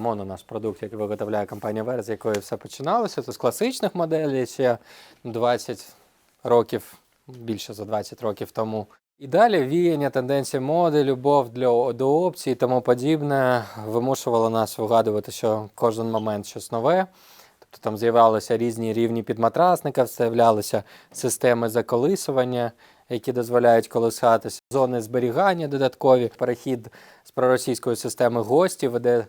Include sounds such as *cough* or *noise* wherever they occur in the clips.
Моно наш продукт, який виготовляє компанія Верс, з якої все починалося. Це з класичних моделей ще 20 років, більше за 20 років тому. І далі віяння, тенденції моди, любов для, до опцій і тому подібне вимушувало нас вигадувати, що кожен момент щось нове. Тобто там з'являлися різні рівні підматрасника, вставлялися системи заколисування, які дозволяють колисатися, зони зберігання додаткові, перехід з проросійської системи гості веде е,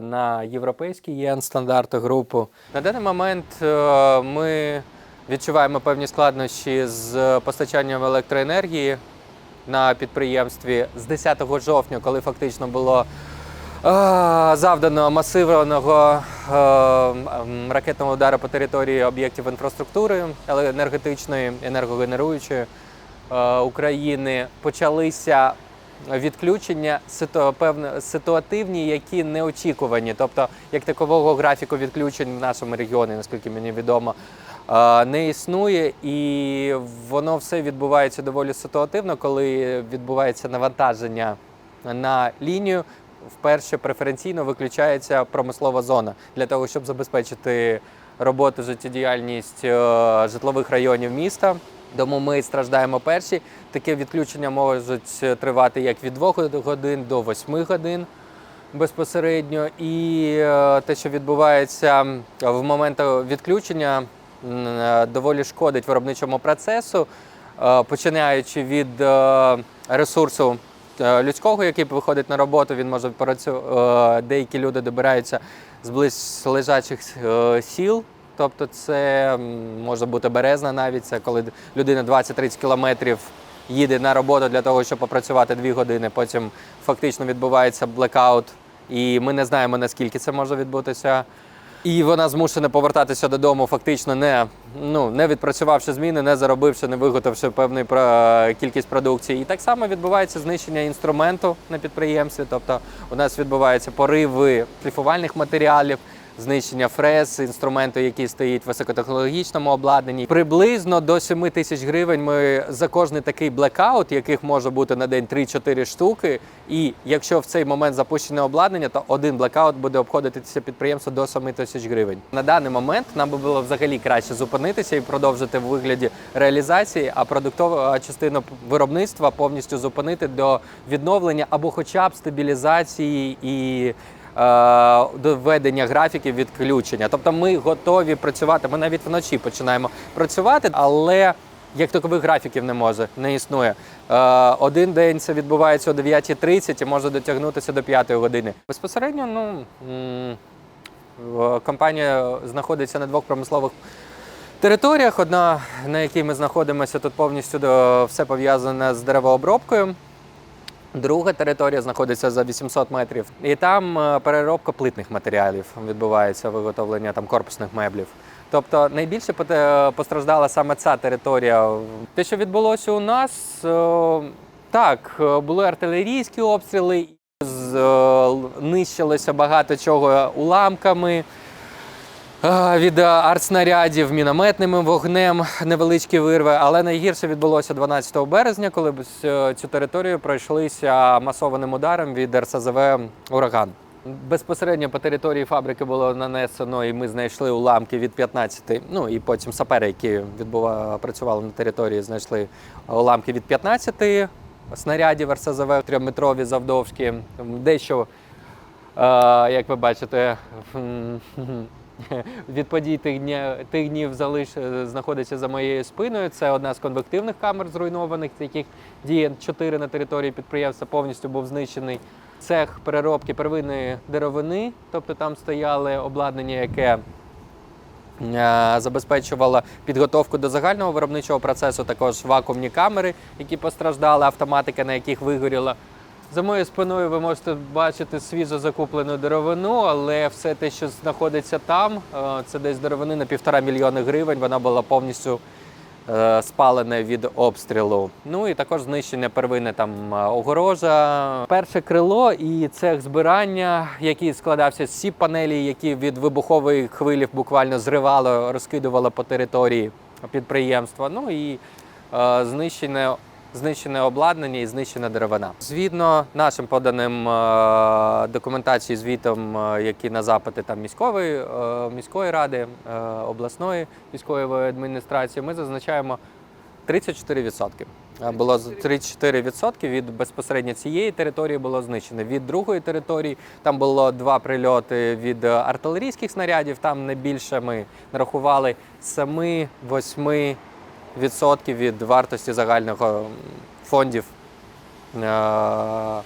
на європейський єн стандарти групу. На даний момент е, ми відчуваємо певні складнощі з постачанням електроенергії на підприємстві з 10 жовтня, коли фактично було е, завдано масивного е, ракетного удару по території об'єктів інфраструктури енергетичної, енергогенеруючої е, України, почалися відключення ситуативні, які неочікувані. Тобто, як такового графіку відключень в нашому регіоні, наскільки мені відомо, е, не існує, і воно все відбувається доволі ситуативно, коли відбувається навантаження на лінію. Вперше преференційно виключається промислова зона для того, щоб забезпечити роботу, життєдіяльність е, житлових районів міста. Тому ми страждаємо перші. Таке відключення можуть тривати як від 2 годин до 8 годин безпосередньо. І е, те, що відбувається в момент відключення, е, доволі шкодить виробничому процесу, е, починаючи від е, ресурсу е, людського, який виходить на роботу, він може працювати. Деякі люди добираються з близлежачих е, сіл. Тобто це може бути березна навіть, це коли людина 20-30 кілометрів їде на роботу для того, щоб попрацювати 2 години. Потім фактично відбувається блекаут, і ми не знаємо, наскільки це може відбутися. І вона змушена повертатися додому, фактично не, ну, не відпрацювавши зміни, не заробивши, не виготовивши певну кількість продукції. І так само відбувається знищення інструменту на підприємстві. Тобто у нас відбуваються пориви шліфувальних матеріалів, знищення фрез, інструменту, який стоїть в високотехнологічному обладнанні. Приблизно до 7 тисяч гривень ми за кожний такий блекаут, яких може бути на день 3-4 штуки. І якщо в цей момент запущене обладнання, то один блекаут буде обходитися підприємство до 7 тисяч гривень. На даний момент нам би було взагалі краще зупинитися і продовжити в вигляді реалізації, а продуктову частину виробництва повністю зупинити до відновлення або хоча б стабілізації і доведення графіків відключення. Тобто ми готові працювати. Ми навіть вночі починаємо працювати, але як такових графіків не може, не існує. Е, один день це відбувається о 9.30 і може дотягнутися до 5 години. Безпосередньо, ну компанія знаходиться на двох промислових територіях. Одна, на якій ми знаходимося, тут повністю все пов'язане з деревообробкою. Друга територія знаходиться за 800 метрів, і там е, переробка плитних матеріалів відбувається виготовлення там корпусних меблів. Тобто найбільше постраждала саме ця територія. Те, що відбулося у нас, е, так, е, були артилерійські обстріли, з- е, багато чого уламками. Е, Від е, артснарядів, мінометним вогнем невеличкі вирви, але найгірше відбулося 12 березня, коли б цю територію пройшлися масованим ударом від РСЗВ Ураган. Безпосередньо по території фабрики було нанесено, і ми знайшли уламки від 15, ну і потім сапери, які відбува, працювали на території, знайшли уламки від 15 снарядів РСЗВ, трьохметрові завдовжки. Дещо Е, як ви бачите, *laughs* від подій тих днів, тих днів залиш, е, знаходиться за моєю спиною. Це одна з конвективних камер зруйнованих, яких діє 4 на території підприємства. Повністю був знищений цех переробки первинної деревини, тобто там стояли обладнання, яке е, забезпечувало підготовку до загального виробничого процесу, також вакуумні камери, які постраждали, автоматика, на яких вигоріла. За моєю спиною ви можете бачити свіжо закуплену деревину, але все те, що знаходиться там, е, це десь деревини на півтора мільйони гривень. Вона була повністю е, спалена від обстрілу. Ну і також знищення первинне там е, огорожа, перше крило і цех збирання, який складався з всі панелі, які від вибухової хвилі буквально зривало, розкидувало по території підприємства. Ну і е, знищення знищене обладнання і знищена деревина. Згідно нашим поданим е, документації звітом, е, які на запити там міської, е, міської ради, обласної військової адміністрації, ми зазначаємо 34%. Е, Було 34% від безпосередньо цієї території було знищено. Від другої території там було два прильоти від артилерійських снарядів. Там не більше ми нарахували 7-8% від вартості загального фондів. Е,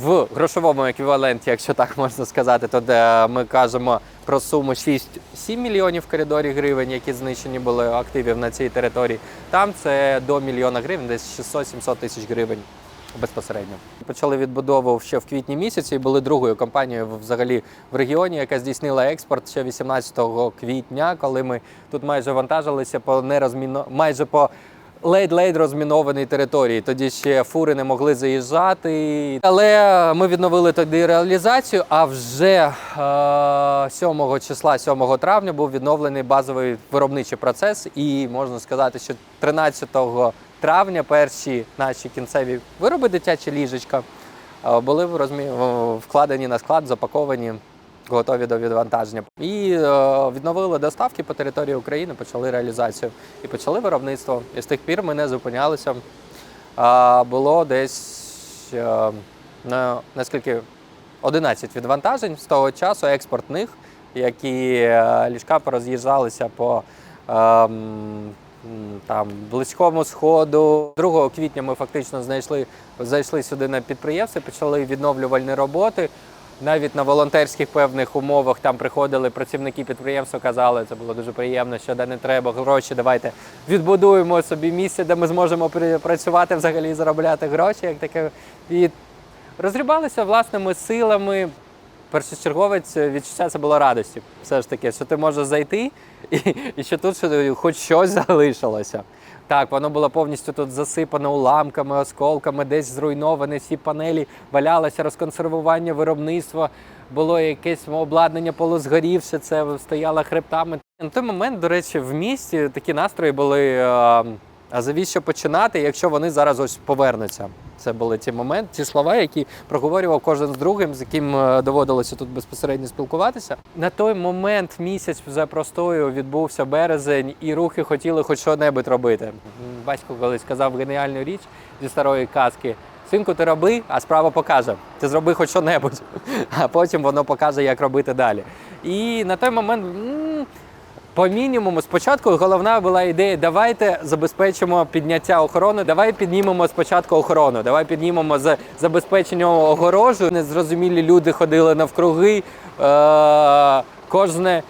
В грошовому еквіваленті, якщо так можна сказати, то де ми кажемо про суму 6-7 мільйонів в коридорі гривень, які знищені були активів на цій території. Там це до мільйона гривень, десь 600-700 тисяч гривень безпосередньо. Почали відбудову ще в квітні місяці і були другою компанією взагалі в регіоні, яка здійснила експорт ще 18 квітня, коли ми тут майже вантажилися по нерозміно майже по ледь-ледь розмінованій території. Тоді ще фури не могли заїжджати. Але ми відновили тоді реалізацію. А вже е, 7 числа, 7 травня, був відновлений базовий виробничий процес. І можна сказати, що 13 травня перші наші кінцеві вироби дитячі ліжечка е, були вкладені на склад, запаковані. Готові до відвантаження і е, відновили доставки по території України, почали реалізацію і почали виробництво. І з тих пір ми не зупинялися. Було десь е, наскільки 11 відвантажень з того часу експортних, які ліжка пороз'їжджалися по е, м, м, там, близькому сходу. 2 квітня ми фактично знайшли, зайшли сюди на підприємство, почали відновлювальні роботи. Навіть на волонтерських певних умовах там приходили працівники підприємства, казали, це було дуже приємно, що де не треба гроші, давайте відбудуємо собі місце, де ми зможемо працювати взагалі заробляти гроші, як таке. І розрібалися власними силами. Першочерговець відчуття це було радості. Все ж таки, що ти можеш зайти, і, і що тут хоч щось залишилося. Так, воно було повністю тут засипано уламками, осколками, десь зруйноване, всі панелі валялося, розконсервування виробництва, було якесь обладнання полузгорівше, це стояло хребтами. На той момент, до речі, в місті такі настрої були. А завіщо починати, якщо вони зараз ось повернуться? Це були ті моменти, ті слова, які проговорював кожен з другим, з яким е, доводилося тут безпосередньо спілкуватися. На той момент місяць за простою відбувся березень, і рухи хотіли хоч що-небудь робити. Батько колись сказав геніальну річ зі старої казки. Синку, ти роби, а справа покаже. Ти зроби хоч що-небудь, *laughs* а потім воно покаже, як робити далі. І на той момент. По мінімуму, спочатку головна була ідея: давайте забезпечимо підняття охорони. Давай піднімемо спочатку охорону. Давай піднімемо за забезпечення огорожу. Незрозумілі люди ходили навкруги. Е- кожне,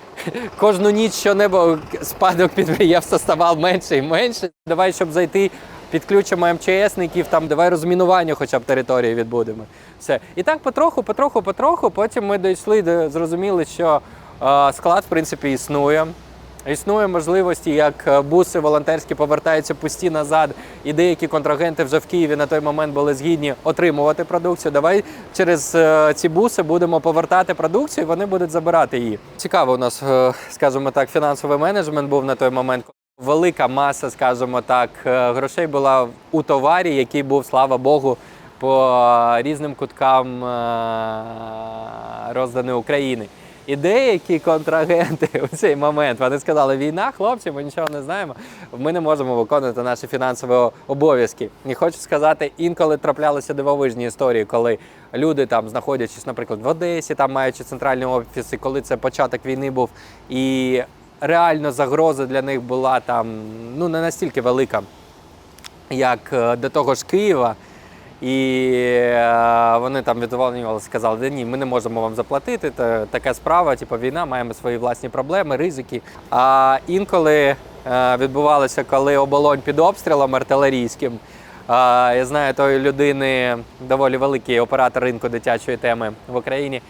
кожну ніч щонебо спадок підприємства ставав менше і менше. Давай, щоб зайти. Підключимо МЧСників, там давай розмінування, хоча б території відбудемо. Все. І так потроху, потроху, потроху. Потім ми дійшли до зрозуміли, що е, склад в принципі існує. Існує можливості, як е, буси волонтерські повертаються пусті назад, і деякі контрагенти вже в Києві на той момент були згідні отримувати продукцію. Давай через е, ці буси будемо повертати продукцію, і вони будуть забирати її. Цікаво, у нас, е, скажімо так, фінансовий менеджмент був на той момент. Велика маса, скажімо так, грошей була у товарі, який був, слава Богу, по різним куткам розданий України. І деякі контрагенти *laughs* у цей момент вони сказали: війна, хлопці, ми нічого не знаємо. Ми не можемо виконувати наші фінансові обов'язки. І хочу сказати, інколи траплялися дивовижні історії, коли люди там, знаходячись, наприклад, в Одесі, там маючи центральні офіси, коли це початок війни був, і реально загроза для них була там ну не настільки велика, як е, до того ж Києва. І е, вони там відзвонювалися, сказали, да ні, ми не можемо вам заплатити. Та, така справа, типу війна, маємо свої власні проблеми, ризики. А інколи е, відбувалося, коли оболонь під обстрілом артилерійським. Я знаю тої людини доволі великий оператор ринку дитячої теми в Україні.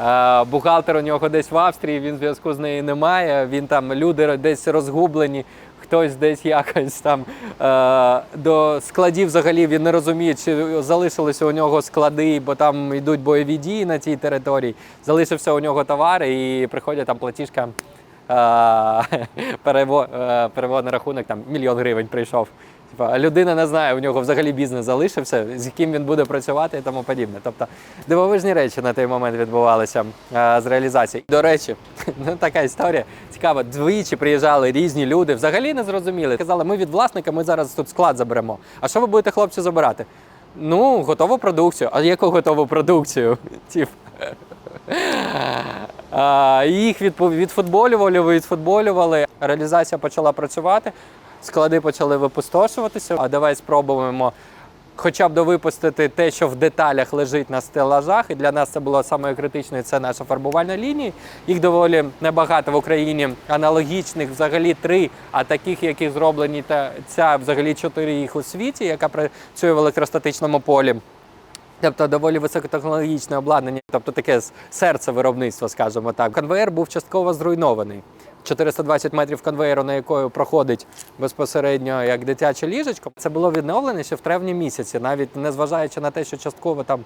Е, Бухгалтер у нього десь в Австрії, він зв'язку з нею немає. Він там люди десь розгублені, хтось десь якось там е, до складів взагалі він не розуміє, чи залишилися у нього склади, бо там йдуть бойові дії на цій території. Залишився у нього товар, і приходять там платіжка. е, *laughs* Перево, е, переводний рахунок там мільйон гривень прийшов. Типа, людина не знає, у нього взагалі бізнес залишився, з яким він буде працювати і тому подібне. Тобто дивовижні речі на той момент відбувалися а, з реалізації. До речі, *laughs* ну така історія цікава. Двічі приїжджали різні люди, взагалі не зрозуміли. Казали, ми від власника, ми зараз тут склад заберемо. А що ви будете, хлопці, забирати? Ну, готову продукцію. А яку готову продукцію? *laughs* Тіп. А, їх відфутболювали, відфутболювали. Реалізація почала працювати, склади почали випустошуватися. А давай спробуємо хоча б довипустити те, що в деталях лежить на стелажах. І для нас це було саме критичне, це наша фарбувальна лінія. Їх доволі небагато в Україні аналогічних, взагалі три, а таких, яких зроблені та ця взагалі чотири їх у світі, яка працює в електростатичному полі. Тобто доволі високотехнологічне обладнання, тобто таке серце виробництва, скажімо так. Конвеєр був частково зруйнований. 420 метрів конвеєру, на якою проходить безпосередньо як дитяче ліжечко. Це було відновлене ще в травні місяці, навіть незважаючи на те, що частково там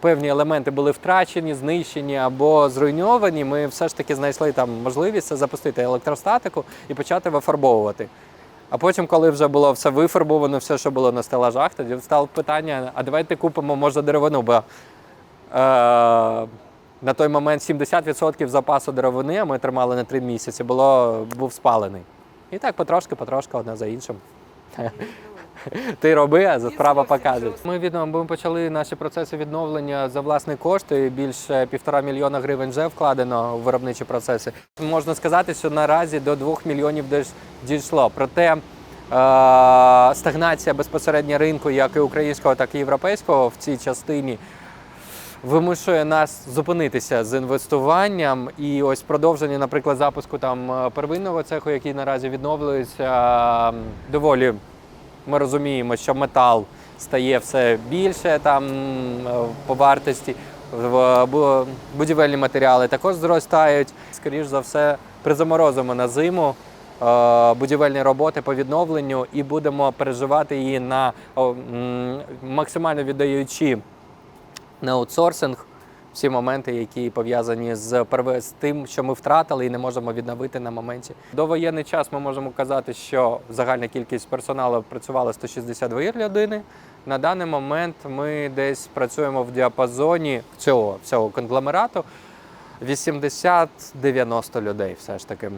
певні елементи були втрачені, знищені або зруйновані. Ми все ж таки знайшли там можливість запустити електростатику і почати вифарбовувати. А потім, коли вже було все вифарбовано, все, що було на стелажах, тоді стало питання: а давайте купимо, може, деревину, бо е, на той момент 70% запасу деревини, а ми тримали на 3 місяці, було, був спалений. І так потрошки, потрошки, одне за іншим. *laughs* Ти роби, а справа покаже. Ми ми почали наші процеси відновлення за власні кошти. Більше півтора мільйона гривень вже вкладено в виробничі процеси. Можна сказати, що наразі до двох мільйонів дійшло. Проте е, стагнація безпосередньо ринку, як і українського, так і європейського в цій частині. Вимушує нас зупинитися з інвестуванням і ось продовження, наприклад, запуску там е, первинного цеху, який наразі відновлюється, доволі ми розуміємо, що метал стає все більше там по вартості. В будівельні матеріали також зростають. Скоріш за все, призаморозимо на зиму е, будівельні роботи по відновленню і будемо переживати її на максимально віддаючи на аутсорсинг всі моменти, які пов'язані з з тим, що ми втратили і не можемо відновити на моменті. До воєнний час ми можемо казати, що загальна кількість персоналу працювала 162 людини. На даний момент ми десь працюємо в діапазоні цього, цього конгломерату 80-90 людей все ж таки.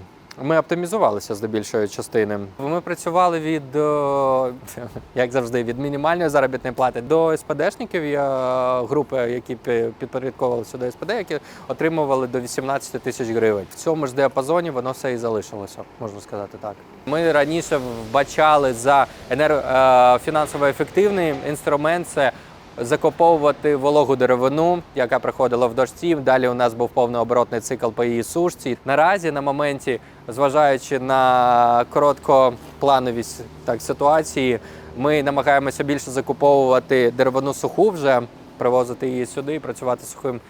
Ми оптимізувалися з більшої частини. Ми працювали від, е, *laughs* як завжди, від мінімальної заробітної плати до СПДшників. Є е, групи, які підпорядковувалися до СПД, які отримували до 18 тисяч гривень. В цьому ж діапазоні воно все і залишилося, можна сказати так. Ми раніше вбачали за енерго, е, фінансово ефективний інструмент. Це закуповувати вологу деревину, яка приходила в дощі. Далі у нас був повнооборотний цикл по її сушці. Наразі на моменті, зважаючи на короткоплановість так ситуації, ми намагаємося більше закуповувати деревину суху вже, привозити її сюди і працювати сухим.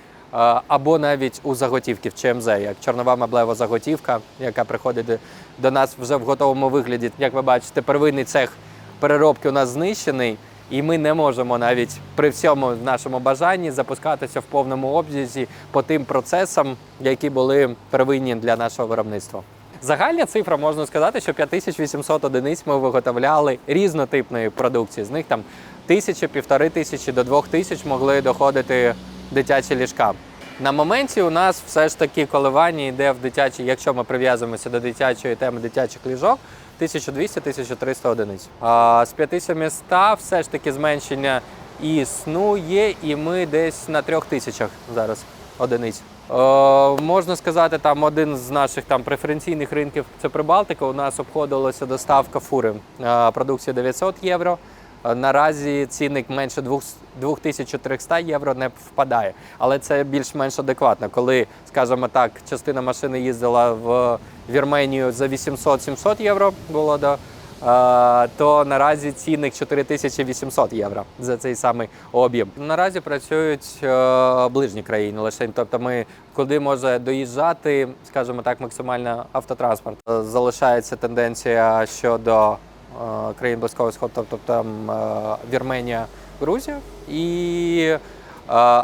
Або навіть у заготівки в ЧМЗ, як чорнова меблева заготівка, яка приходить до нас вже в готовому вигляді. Як ви бачите, первинний цех переробки у нас знищений, і ми не можемо навіть при всьому нашому бажанні запускатися в повному обсязі по тим процесам, які були первинні для нашого виробництва. Загальна цифра можна сказати, що 5800 одиниць ми виготовляли різнотипної продукції. З них там тисячі, півтори тисячі до двох тисяч могли доходити дитячі ліжка. На моменті у нас все ж таки коливання йде в дитячій, якщо ми прив'язуємося до дитячої теми дитячих ліжок, 1200-1300 одиниць. А з 5700 все ж таки зменшення існує, і ми десь на трьох тисячах зараз одиниць. Е, можна сказати, там один з наших там преференційних ринків це Прибалтика. У нас обходилася доставка фури е, продукції 900 євро. Е, Наразі цінник менше 200 2300 євро не впадає, але це більш-менш адекватно. Коли, скажімо так, частина машини їздила в Вірменію за 800-700 євро було до. е, То наразі цінник 4800 євро за цей самий об'єм. Наразі працюють е, ближні країни лише, тобто ми куди може доїжджати, скажімо так, максимально автотранспорт. Залишається тенденція щодо країн близького сходу, тобто там е, Вірменія, Грузія. І, е,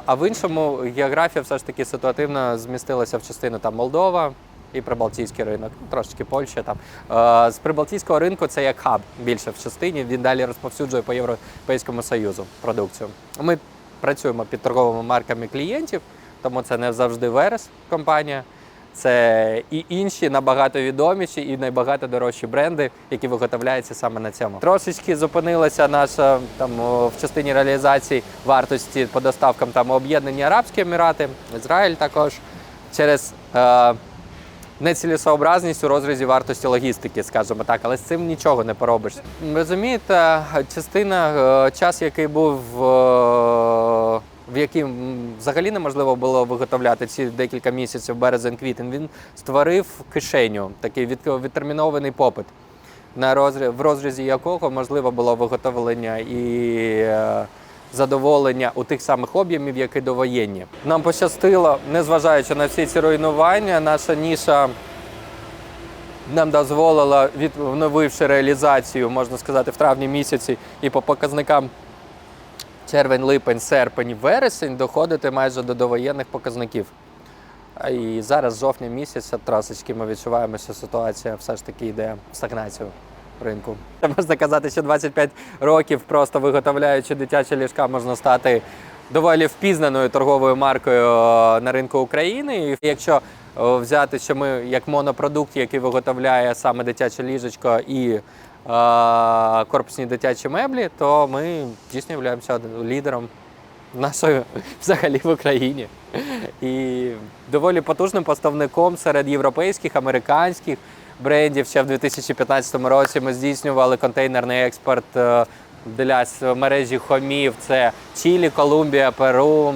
а в іншому географія все ж таки ситуативно змістилася в частину там Молдова і прибалтійський ринок, ну, трошечки Польща там. Е, З прибалтійського ринку це як хаб більше в частині. Він далі розповсюджує по Європейському Союзу продукцію. Ми працюємо під торговими марками клієнтів, тому це не завжди Верес компанія. Це і інші набагато відоміші і набагато дорожчі бренди, які виготовляються саме на цьому. Трошечки зупинилася наша там в частині реалізації вартості по доставкам там Об'єднані Арабські Емірати, Ізраїль також через е, нецілесообразність у розрізі вартості логістики, скажімо так, але з цим нічого не поробиш. Розумієте, частина е, час, який був. е, в яким взагалі неможливо було виготовляти ці декілька місяців, березень-квітень, він створив кишеню, такий відтермінований попит, на розріз, в розрізі якого можливо було виготовлення і е, задоволення у тих самих об'ємів, як і довоєнні. Нам пощастило, незважаючи на всі ці руйнування, наша ніша нам дозволила, відновивши реалізацію, можна сказати, в травні місяці і по показникам червень, липень, серпень, вересень доходити майже до довоєнних показників. І зараз жовтня місяця трошечки ми відчуваємо, що ситуація все ж таки йде в стагнацію ринку. Можна казати, що 25 років просто виготовляючи дитячі ліжка, можна стати доволі впізнаною торговою маркою е, на ринку України. І якщо е, взяти, що ми як монопродукт, який виготовляє саме дитяче ліжечко і корпусні дитячі меблі, то ми дійсно являємося лідером нашої *laughs* взагалі в Україні. І доволі потужним поставником серед європейських, американських брендів. Ще в 2015 році ми здійснювали контейнерний експорт е, для мережі хомів. Це Чилі, Колумбія, Перу.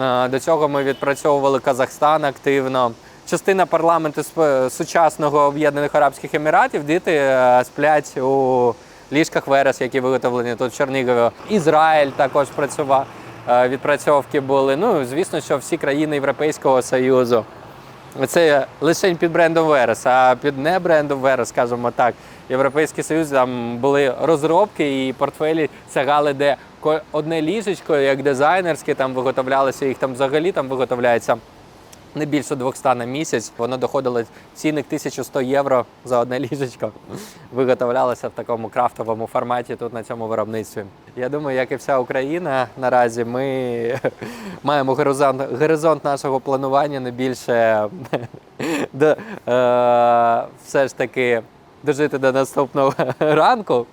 Е, До цього ми відпрацьовували Казахстан активно. Частина парламенту сучасного Об'єднаних Арабських Еміратів діти е, сплять у ліжках Верес, які виготовлені тут в Чернігові. Ізраїль також працював. е, Відпрацьовки були. Ну, звісно, що всі країни Європейського Союзу. Це лише під брендом Верес, а під не брендом Верес, скажімо так, Європейський Союз там були розробки і портфелі сягали, де одне ліжечко, як дизайнерське, там виготовлялося, їх там взагалі там виготовляється не більше 200 на місяць. Воно доходило цінник 1100 євро за одне ліжечко. Виготовлялося в такому крафтовому форматі тут на цьому виробництві. Я думаю, як і вся Україна наразі, ми *laughs* маємо горизонт, горизонт нашого планування не більше *laughs* до, е, все ж таки дожити до наступного *laughs* ранку.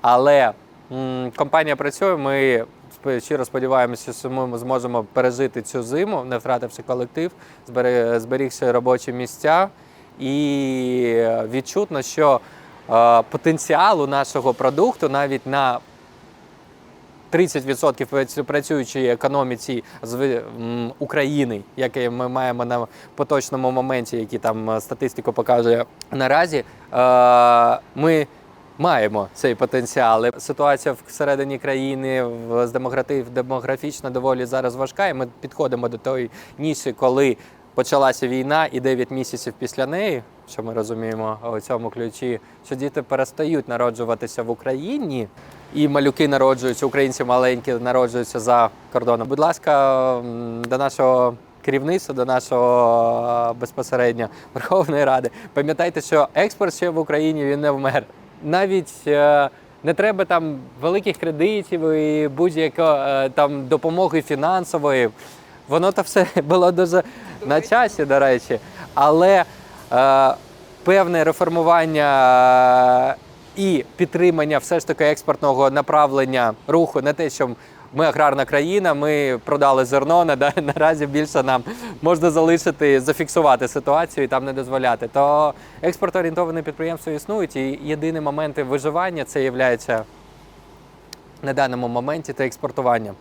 Але м, компанія працює. Ми щиро сподіваємося, що ми зможемо пережити цю зиму, не втративши колектив, зберігши робочі місця. І відчутно, що е, потенціалу нашого продукту навіть на 30% працюючої економіці з України, яке ми маємо на поточному моменті, які там е, статистику показує наразі, е, ми маємо цей потенціал. Ситуація всередині країни демографічно доволі зараз важка, і ми підходимо до тої ніші, коли почалася війна, і 9 місяців після неї, що ми розуміємо у цьому ключі, що діти перестають народжуватися в Україні, і малюки народжуються, українці маленькі народжуються за кордоном. Будь ласка, до нашого керівництва, до нашого безпосередньо Верховної Ради. Пам'ятайте, що експорт ще в Україні він не вмер. Навіть е, не треба там великих кредитів і будь-якої там допомоги фінансової. Воно то все *laughs* було дуже на часі, до речі. Але е, певне реформування е, і підтримання все ж таки експортного направлення руху на те, що ми аграрна країна, ми продали зерно. *laughs* Наразі більше нам можна залишити, зафіксувати ситуацію і там не дозволяти. То експортоорієнтовані підприємства існують, і єдині моменти виживання це є на даному моменті та експортування.